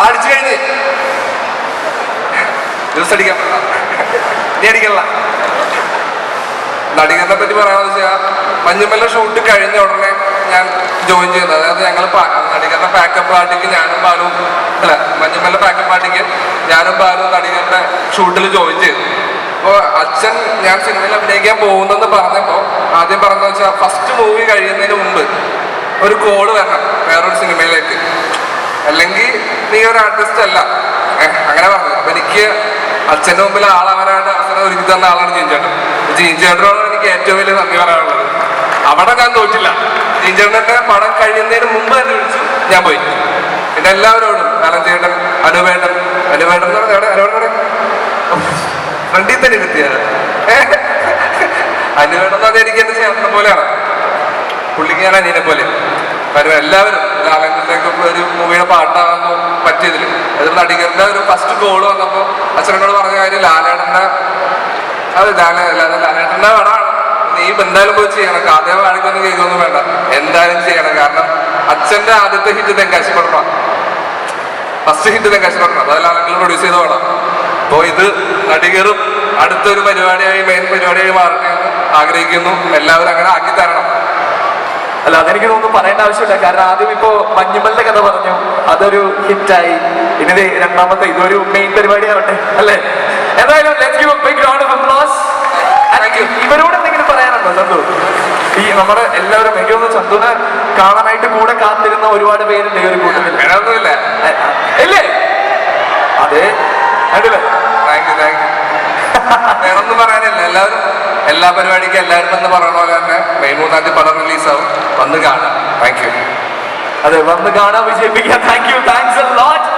ആളടിച്ചു കഴിഞ്ഞ്. ദിവസം അടിക്കാം നീ അടിക്കല്ല. നടികനെ പറ്റി പറയാന്ന് വെച്ചാൽ മഞ്ഞുമല്ല ഷൂട്ട് കഴിഞ്ഞ ഉടനെ ഞാൻ ജോയിൻ ചെയ്തത് അതായത് ഞങ്ങൾ നടികരുടെ പാക്കപ്പ് പാർട്ടിക്ക് ഞാനും ബാലും അല്ല മഞ്ഞുമല്ല പാക്കപ്പ് പാർട്ടിക്ക് ഞാനും ബാലും നടികരുടെ ഷൂട്ടിൽ ജോയിൻ ചെയ്തു. അപ്പോൾ അച്ഛൻ ഞാൻ സിനിമയിൽ അഭിനയിക്കാൻ പോകുന്നെന്ന് പറഞ്ഞപ്പോൾ ആദ്യം പറഞ്ഞതെന്ന് വെച്ചാൽ ഫസ്റ്റ് മൂവി കഴിയുന്നതിന് മുമ്പ് ഒരു കോൾ വരണം വേറൊരു സിനിമയിലേക്ക് അല്ലെങ്കിൽ നീ ഒരു ആർട്ടിസ്റ്റ് അല്ല. അങ്ങനെ പറഞ്ഞു. അപ്പൊ എനിക്ക് അച്ഛന്റെ മുമ്പിൽ ആളാവാനായിട്ട് അവസരം ഒരുക്കി തന്ന ആളാണ് ജീൻചേട്ടൻ ജീൻചേട്ടനോട് എനിക്ക് ഏറ്റവും വലിയ നന്ദി പറയാനുള്ളത്. അവിടെ ഞാൻ തോറ്റില്ല. ജീൻചേട്ടന്റെ പടം കഴിയുന്നതിന് മുമ്പ് തന്നെ വിളിച്ചു. ഞാൻ പോയി. പിന്നെ എല്ലാവരോടും അലഞ്ചേട്ടൻ ചേട്ടൻ അനുവേട്ടൻ അനുവേട്ടൻ എന്ന് പറഞ്ഞാൽ അനുവേട്ടൻ ഫ്രണ്ടിൽ തന്നെ ഇരുത്തിയത് അനുവേട്ടൻ എന്ന് പറഞ്ഞാൽ എനിക്ക് എന്റെ ചേട്ടനെ പോലെയാണ്. പുള്ളിക്ക് ഞാൻ പോലെ. കാരണം എല്ലാവരും ലാലങ്കിലേക്ക് ഒരു മൂവിയുടെ പാട്ടാകുന്നു പറ്റിയതിൽ അത് നടികരുടെ ഒരു ഫസ്റ്റ് ഗോൾ വന്നപ്പോൾ അച്ഛനോട് പറഞ്ഞ കാര്യം ലാലേട്ടന്റെ അത് ലാല ലാല- ലാലേട്ടന്റെ പടമാണ് നീ എന്തായാലും പോയി ചെയ്യണം. കാതേ വാഴിക്കൊന്നും കേൾക്കൊന്നും വേണ്ട. എന്തായാലും ചെയ്യണം. കാരണം അച്ഛന്റെ ആദ്യത്തെ hit Tenkasi first hit Tenkasi പടമാണ്. അത് ലാലങ്ങൾ പ്രൊഡ്യൂസ് ചെയ്ത പടം. അപ്പോൾ ഇത് നടികറും അടുത്തൊരു പരിപാടിയായി മെയിൻ പരിപാടിയായി മാറട്ടെ ആഗ്രഹിക്കുന്നു. എല്ലാവരും അങ്ങനെ അല്ല അതെനിക്ക് തോന്നുന്നു പറയേണ്ട ആവശ്യമില്ല. കാരണം ആദ്യം ഇപ്പോ മഞ്ഞുമലിന്റെ കഥ പറഞ്ഞു. അതൊരു ഹിറ്റായി. ഇനി രണ്ടാമത്തെ ഇതൊരു മെയിൻ പരിപാടിയാവട്ടെ അല്ലേ? എന്തായാലും. ഇവരോട് എന്തെങ്കിലും പറയാനുണ്ടോ ചന്തു? ഈ നമ്മുടെ എല്ലാവരും എനിക്ക് തോന്നുന്നു ചന്തുനെ കാണാനായിട്ട് കൂടെ കാത്തിരുന്ന ഒരുപാട് പേരുണ്ട് ഈ ഒരു കൂട്ടത്തിൽ ഇല്ലേ? അതെ. കണ്ടില്ലേ? താങ്ക് യു താങ്ക് യു വേണമെന്ന് പറയാനില്ല. എല്ലാവരും എല്ലാ പരിപാടിക്കും എല്ലാവരും എന്ന് പറയുന്ന പോലെ തന്നെ മെയ് മൂന്നാം തീയതി പടം റിലീസാവും. വന്ന് കാണാം. താങ്ക് യു അതെ വന്ന് കാണാൻ വിജയിപ്പിക്കാം താങ്ക് യു